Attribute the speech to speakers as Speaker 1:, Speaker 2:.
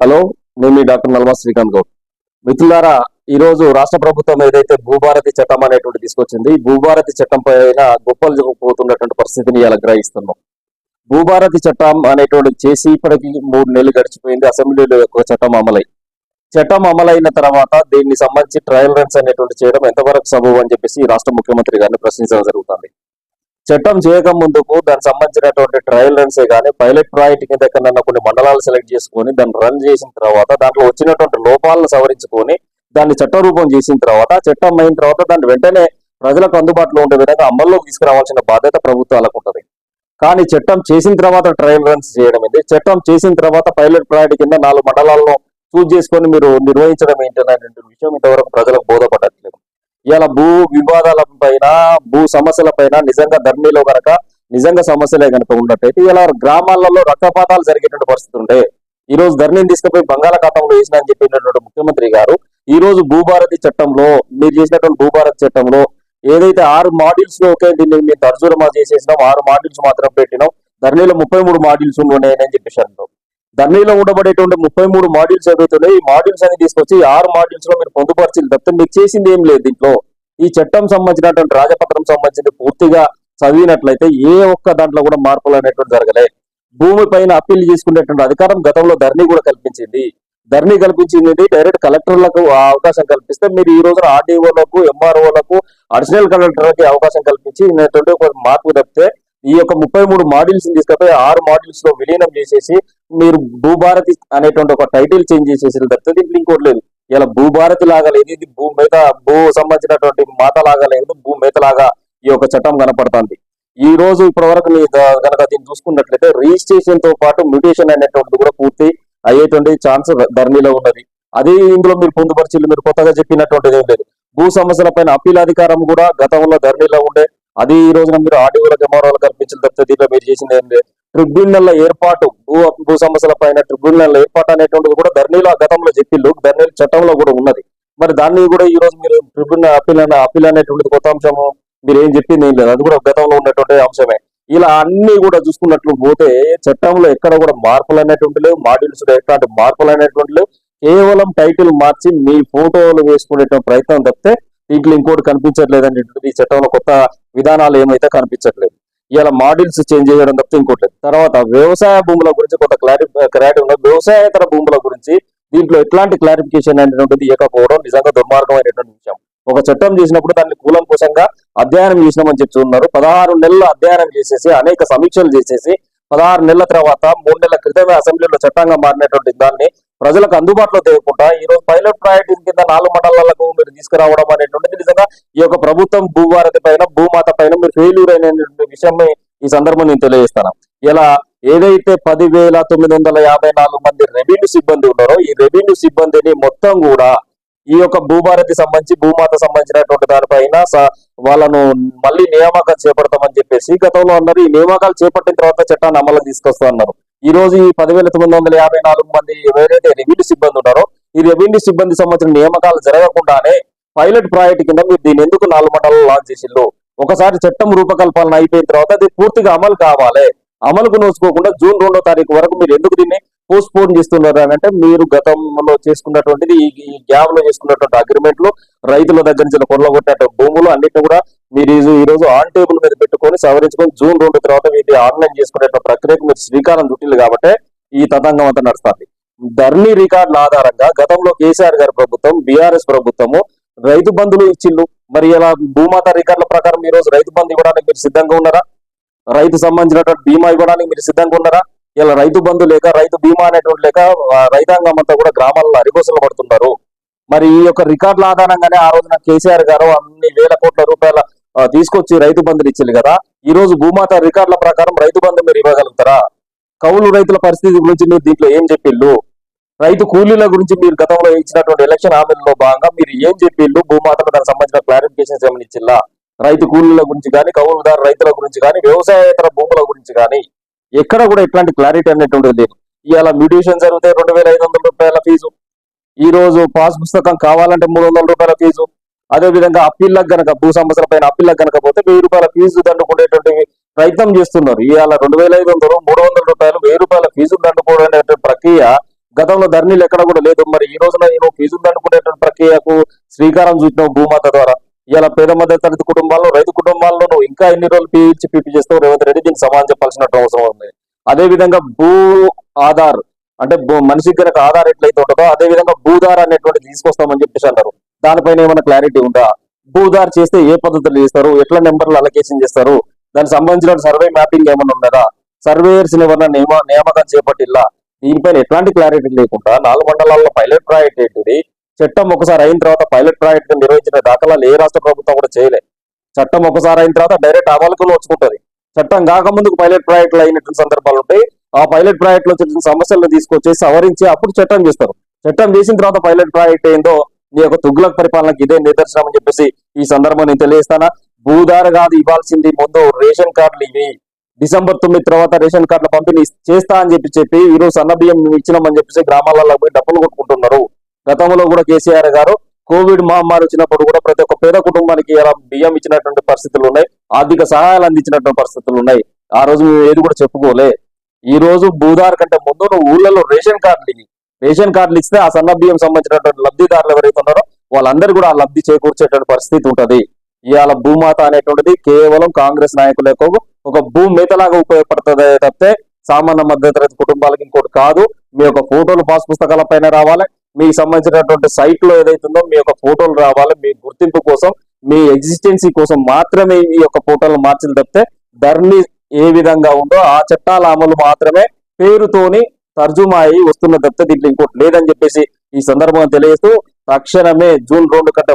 Speaker 1: Hello నేను మీ doctor నల్మా Srikanth Goud. మిత్రులారా ఈ రోజు రాష్ట్ర ప్రభుత్వం ఏదైతే భూభారతి చట్టం అనేటువంటి తీసుకొచ్చింది భూభారతి చట్టం పైన గొప్పలు పోతున్నటువంటి పరిస్థితిని ఇలా గ్రహిస్తున్నాం. భూభారతి చట్టం అనేటువంటి చేసి ఇప్పటికి మూడు నెలలు గడిచిపోయింది అసెంబ్లీలో ఎక్కువ చట్టం అమలై. చట్టం అమలైన తర్వాత దీన్ని సంబంధించి ట్రయల్ రన్స్ అనేటువంటి చేయడం ఎంతవరకు సబబు అని చెప్పేసి రాష్ట్ర ముఖ్యమంత్రి గారిని ప్రశ్నించడం జరుగుతుంది. చట్టం చేయక ముందుకు దానికి సంబంధించినటువంటి ట్రయల్ రన్సే కానీ పైలట్ ప్రాజెక్ట్ కింద ఎక్కడన్నా కొన్ని మండలాలు సెలెక్ట్ చేసుకొని దాన్ని రన్ చేసిన తర్వాత దాంట్లో వచ్చినటువంటి లోపాలను సవరించుకొని దాన్ని చట్టరూపం చేసిన తర్వాత చట్టం అయిన తర్వాత దాన్ని వెంటనే ప్రజలకు అందుబాటులో ఉండే విధంగా అమల్లోకి తీసుకురావాల్సిన బాధ్యత ప్రభుత్వాలకు ఉంటుంది. కానీ చట్టం చేసిన తర్వాత ట్రయల్ రన్స్ చేయడం ఏంటి? చట్టం చేసిన తర్వాత పైలట్ ప్రాజెక్ట్ కింద నాలుగు మండలాలను చూజ్ చేసుకొని మీరు నిర్వహించడం ఏంటనేటువంటి విషయం ఇంతవరకు ప్రజలకు బోధపడట్లేదు. ఇలా భూ వివాదాల పైన భూ సమస్యల పైన నిజంగా ధర్నీలో కనుక నిజంగా సమస్యలే కనుక ఉన్నట్టయితే ఇలా గ్రామాలలో రక్తపాతాలు జరిగేటువంటి పరిస్థితి ఉండే ఈ రోజు ధర్నీని తీసుకుపోయి బంగాళాఖాతంలో వేసిన అని చెప్పినటువంటి ముఖ్యమంత్రి గారు ఈ రోజు భూభారతి చట్టంలో మీరు చేసినటువంటి భూభారతి చట్టంలో ఏదైతే ఆరు మాడ్యూల్స్లో ఒకే దీన్ని మీరు తర్జుమా చేసేసినాం ఆరు మాడ్యూల్స్ మాత్రం పెట్టినాం ధర్నీలో ముప్పై మూడు మాడ్యూల్స్ ఉన్నాయని చెప్పేసి అంటాం ధర్నీలో ఉండబడేటువంటి ముప్పై మూడు మాడ్యూల్స్ ఏవైతున్నాయి ఈ మాడ్యూల్స్ అని తీసుకొచ్చి ఆరు మాడ్యూల్స్లో మీరు పొందుపరిచింది తప్ప మీకు చేసింది ఏం లేదు దీంట్లో. ఈ చట్టం సంబంధించినటువంటి రాజపత్రం సంబంధించింది పూర్తిగా చదివినట్లయితే ఏ ఒక్క దాంట్లో కూడా మార్పులు అనేటువంటి జరగలే. భూమి పైన అప్పీల్ చేసుకునేటువంటి అధికారం గతంలో ధర్నీ కూడా కల్పించింది. ధర్నీ కల్పించింది డైరెక్ట్ కలెక్టర్లకు అవకాశం కల్పిస్తే మీరు ఈ రోజున ఆర్డీఓలకు ఎంఆర్ఓలకు అడిషనల్ కలెక్టర్లకి అవకాశం కల్పించి ఒక మార్పు తప్పితే ఈ యొక్క ముప్పై మూడు మాడ్యూల్స్ తీసుకపోయి ఆరు మాడ్యూల్స్లో విలీనం చేసేసి మీరు భూభారతి అనేటువంటి ఒక టైటిల్ చేంజ్ చేసేసి తప్పితే దీంట్లో ఇంకోటి లేదు. ఇలా భూభారతి లాగా లేదు. ఇది భూ మేత భూ సంబంధించినటువంటి మాత లాగా లేదు. భూ మేత లాగా ఈ యొక్క చట్టం కనపడుతుంది. ఈ రోజు ఇప్పటి వరకు మీరు కనుక దీన్ని చూసుకున్నట్లయితే రిజిస్ట్రేషన్తో పాటు మ్యూటేషన్ అనేటువంటిది కూడా పూర్తి అయ్యేటువంటి ఛాన్స్ ధర్నీలో ఉన్నది. అదే ఇందులో మీరు పొందుపరిచి మీరు కొత్తగా చెప్పినటువంటిది ఏం లేదు. భూ సమస్యల పైన అప్పీల్ అధికారం కూడా గతంలో ధర్నీలో ఉండే అది ఈ రోజున మీరు ఆర్డీఓలకు ఎంఆర్ఓలకు కల్పించిన తప్పితే దీంట్లో మీరు చేసింది ఏం ట్రిబ్యునల్ ఏర్పాటు భూ భూ సమస్యల పైన ట్రిబ్యునల్ ఏర్పాటు అనేటువంటిది కూడా ధర్నీలో గతంలో చెప్పిల్లు ధర్నీల చట్టంలో కూడా ఉన్నది. మరి దాన్ని కూడా ఈ రోజు మీరు ట్రిబ్యునల్ అప్పీల్ అనే అప్పీల్ అనేటువంటిది కొత్త అంశము మీరు ఏం చెప్పింది ఏం లేదు. అది కూడా గతంలో ఉన్నటువంటి అంశమే. ఇలా అన్ని కూడా చూసుకున్నట్లు పోతే చట్టంలో ఎక్కడ కూడా మార్పులు అనేటువంటి లేవు మాడ్యూల్స్ ఎట్లాంటి మార్పులు అనేటువంటి లేవు. కేవలం టైటిల్ మార్చి మీ ఫోటోలు వేసుకునేటువంటి ప్రయత్నం తప్పితే దీంట్లో ఇంకోటి కనిపించట్లేదు అనేటువంటి ఈ చట్టంలో కొత్త విధానాలు ఏమైతే కనిపించట్లేదు. ఇలా మాడ్యూల్స్ చేంజ్ చేయడం తప్పితే ఇంకోటి లేదు. తర్వాత వ్యవసాయ భూముల గురించి కొంత క్లారిఫై క్లారిటీ ఉండదు వ్యవసాయేతర భూముల గురించి దీంట్లో ఎట్లాంటి క్లారిఫికేషన్ అనేటువంటిది ఇవ్వకపోవడం నిజంగా దుర్మార్గమైనటువంటి విషయం. ఒక చట్టం చేసినప్పుడు దాన్ని కూలంకోశంగా అధ్యయనం చేసినామని చెప్తున్నారు పదహారు నెలలు అధ్యయనం చేసేసి అనేక సమీక్షలు చేసేసి పదహారు నెలల తర్వాత మూడు నెలల క్రితమే అసెంబ్లీలో చట్టంగా మారినటువంటి దాన్ని ప్రజలకు అందుబాటులో తేకుండా ఈ రోజు పైలట్ ప్రాజెక్ట్ కింద నాలుగు మండలాలకు మీరు తీసుకురావడం అనేటువంటిది నిజంగా ఈ యొక్క ప్రభుత్వం భూభారతి పైన భూమాత పైన మీరు ఫెయిల్యూర్ అయినటువంటి విషయమే ఈ సందర్భం నేను తెలియజేస్తాను. ఇలా ఏదైతే పదివేల తొమ్మిది వందల యాభై నాలుగు మంది రెవెన్యూ సిబ్బంది ఉన్నారో ఈ రెవెన్యూ సిబ్బందిని మొత్తం కూడా ఈ యొక్క భూభారతి సంబంధించి భూమాత సంబంధించినటువంటి దానిపైన స- వాళ్ళను మళ్ళీ నియామకాలు చేపడతామని చెప్పేసి గతంలో అన్నారు. ఈ నియామకాలు చేపట్టిన తర్వాత చట్టాన్ని అమలు తీసుకొస్తా అన్నారు. ఈ రోజు ఈ పదివేల తొమ్మిది వందల యాభై నాలుగు మంది ఎవరైతే రెవెన్యూ సిబ్బంది ఉన్నారో ఈ రెవెన్యూ సిబ్బంది సంబంధించిన నియామకాలు జరగకుండానే పైలట్ ప్రాజెక్ట్ కింద మీరు దీన్ని ఎందుకు నాలుగు మండలాలు లాంచ్ చేసిండ్రు? ఒకసారి చట్టం రూపకల్పన అయిపోయిన తర్వాత అది పూర్తిగా అమలు కావాలి. అమలుకు నోచుకోకుండా జూన్ రెండో తారీఖు వరకు మీరు ఎందుకు దీన్ని పోస్ట్ పోన్ చేస్తున్నారు అని అంటే మీరు గతంలో చేసుకున్నటువంటిది ఈ గ్యాప్లో చేసుకున్నటువంటి అగ్రిమెంట్లు రైతుల దగ్గర నుంచి కొల్లగొట్టిన భూములు అన్నిటిని కూడా మీరు ఈ- రోజు ఆన్ టేబుల్ మీద పెట్టుకొని సవరించుకొని జూన్ రెండు తర్వాత వీటి ఆన్లైన్ చేసుకునే ప్రక్రియకు మీరు శ్రీకారం చుట్టింది కాబట్టి ఈ తతంగం అంతా నడుస్తుంది. ధర్నీ రికార్డుల ఆధారంగా గతంలో కేసీఆర్ గారి ప్రభుత్వం బీఆర్ఎస్ ప్రభుత్వము రైతు బంధులు ఇచ్చిండ్రు మరి ఇలా భూమాత రికార్డుల ప్రకారం ఈ రోజు రైతు బంధు ఇవ్వడానికి మీరు సిద్ధంగా ఉన్నారా? రైతు సంబంధించినటువంటి బీమా ఇవ్వడానికి మీరు సిద్ధంగా ఉన్నారా? ఇలా రైతు బంధు లేక రైతు బీమా అనేటువంటి లేక రైతాంగం అంతా కూడా గ్రామాల్లో అరికోసలు పడుతున్నారు మరి ఈ యొక్క రికార్డుల ఆధారంగానే ఆ రోజున కేసీఆర్ గారు అన్ని వేల కోట్ల రూపాయల తీసుకొచ్చి రైతు బంధులు ఇచ్చింది కదా. ఈ రోజు భూమాత రికార్డుల ప్రకారం రైతు బంధు మీరు ఇవ్వగలుగుతారా? కౌలు రైతుల పరిస్థితి గురించి మీరు దీంట్లో ఏం చెప్పిళ్ళు? రైతు కూలీల గురించి మీరు గతంలో ఇచ్చినటువంటి ఎలక్షన్ హామీల్లో భాగంగా మీరు ఏం చెప్పిళ్ళు? భూమాతకు దానికి సంబంధించిన క్లారిఫికేషన్స్ ఏమైనా ఇచ్చిల్లా? రైతు కూలీల గురించి కానీ కౌలుదారు రైతుల గురించి కానీ వ్యవసాయేతర భూముల గురించి కానీ. ఎక్కడ కూడా ఇట్లాంటి క్లారిటీ అనేటువంటిది లేదు ఇవాళ మ్యూటేషన్ జరిగితే రెండు వేల ఐదు వందల రూపాయల ఫీజు. ఈ రోజు పాస్ పుస్తకం కావాలంటే మూడు వందల రూపాయల ఫీజు. అదే విధంగా అప్పీళ్ళకి గనక భూ సమస్యల పైన అప్పీళ్ళకు గనక పోతే వెయ్యి రూపాయల ఫీజు దండుకునేటువంటి ప్రయత్నం చేస్తున్నారు. ఇవాళ రెండు వేల ఐదు వందలు మూడు వందల రూపాయలు వెయ్యి రూపాయల ఫీజు దండుకోవడం ప్రక్రియ గతంలో ధరణిలు ఎక్కడ కూడా లేదు. మరి ఈ రోజున నేను ఫీజు దండుకునేటువంటి ప్రక్రియకు శ్రీకారం చుట్టినావు భూమాత ద్వారా. ఇలా పేద మధ్య తరగతి కుటుంబాల్లో రైతు కుటుంబాల్లో నువ్వు ఇంకా ఎన్ని రోజులు పీల్చి పీపీ చేస్తావు రేవంత్ రెడ్డి దీనికి సమాధానం చెప్పాల్సిన అవసరం ఉంది. అదే విధంగా భూ ఆధార్ అంటే భూ- మనిషికి కనుక ఆధార్ ఎట్లయితే ఉంటుందో అదే విధంగా భూధార్ అనేటువంటి తీసుకొస్తామని చెప్పేసి అన్నారు దానిపైన ఏమైనా క్లారిటీ ఉందా? భూధార్ చేస్తే ఏ పద్ధతులు చేస్తారు? ఎట్లా నెంబర్లు అలొకేషన్ చేస్తారు? దానికి సంబంధించిన సర్వే మ్యాపింగ్ ఏమైనా ఉన్నదా? సర్వేయర్స్ ఎవరైనా నియమ నియామకం చేపట్టిల్లా? దీనిపైన ఎట్లాంటి క్లారిటీ లేకుండా నాలుగు మండలాల్లో పైలట్ ప్రాజెక్ట్ ఏంటిది? చట్టం ఒకసారి అయిన తర్వాత పైలట్ ప్రాజెక్ట్ నిర్వహించిన దాఖలాలు ఏ రాష్ట్ర ప్రభుత్వం కూడా చేయలే. చట్టం ఒకసారి అయిన తర్వాత డైరెక్ట్ అమలుకు వచ్చుకుంటుంది. చట్టం కాకముందుకు పైలట్ ప్రాజెక్టులు అయినటువంటి సందర్భాలు ఉంటాయి. ఆ పైలట్ ప్రాజెక్ట్లో వచ్చిన సమస్యలను తీసుకొచ్చి సవరించి అప్పుడు చట్టం చేస్తారు. చట్టం చేసిన తర్వాత పైలట్ ప్రాజెక్ట్ ఏందో నీ యొక్క తుగ్లక్ పరిపాలనకి ఇదే నిదర్శనం అని చెప్పేసి ఈ సందర్భం నేను తెలియజేస్తానా. భూధార కాదు ఇవ్వాల్సింది ముందు రేషన్ కార్డులు ఇవి. డిసెంబర్ తొమ్మిది తర్వాత రేషన్ కార్డుల పంపిణీ చేస్తా అని చెప్పి చెప్పి ఈరోజు రోజు సన్న బియ్యం ఇచ్చినామని చెప్పేసి గ్రామాలలో పోయి డబ్బులు కొట్టుకుంటున్నారు. గతంలో కూడా కేసీఆర్ గారు కోవిడ్ మహమ్మారి వచ్చినప్పుడు కూడా ప్రతి ఒక్క పేద కుటుంబానికి ఎలా బియ్యం ఇచ్చినటువంటి పరిస్థితులు ఉన్నాయి. ఆర్థిక సహాయాలు అందించినటువంటి పరిస్థితులు ఉన్నాయి. ఆ రోజు మేము ఏది కూడా చెప్పుకోలే. ఈ రోజు భూదార్ కంటే ముందు నువ్వు ఊళ్ళలో రేషన్ కార్డులు రేషన్ కార్డులు ఇస్తే ఆ సన్న బియ్యం సంబంధించినటువంటి లబ్ధిదారులు ఎవరైతే ఉన్నారో వాళ్ళందరూ కూడా ఆ లబ్ధి చేకూర్చేటువంటి పరిస్థితి ఉంటుంది. ఇవాళ భూమాత అనేటువంటిది కేవలం కాంగ్రెస్ నాయకులకు ఒక భూమేతలాగా ఉపయోగపడుతుంది తప్పితే సామాన్య మధ్యతరగతి కుటుంబాలకు ఇంకోటి కాదు. మీ యొక్క ఫోటోలు పాస్ పుస్తకాల పైన రావాలి. మీకు సంబంధించినటువంటి సైట్లో ఏదైతుందో మీ యొక్క ఫోటోలు రావాలి మీ గుర్తింపు కోసం మీ ఎగ్జిస్టెన్సీ కోసం మాత్రమే ఈ యొక్క ఫోటోలు మార్చిన తప్పితే ధర్ని ఏ విధంగా ఉందో ఆ చట్టాల అమలు మాత్రమే పేరుతోని తర్జుమా అయి వస్తున్న తప్పితే దీంట్లో ఇంకోటి లేదని చెప్పేసి ఈ సందర్భంగా తెలియజేస్తూ తక్షణమే జూన్ రెండు కంటే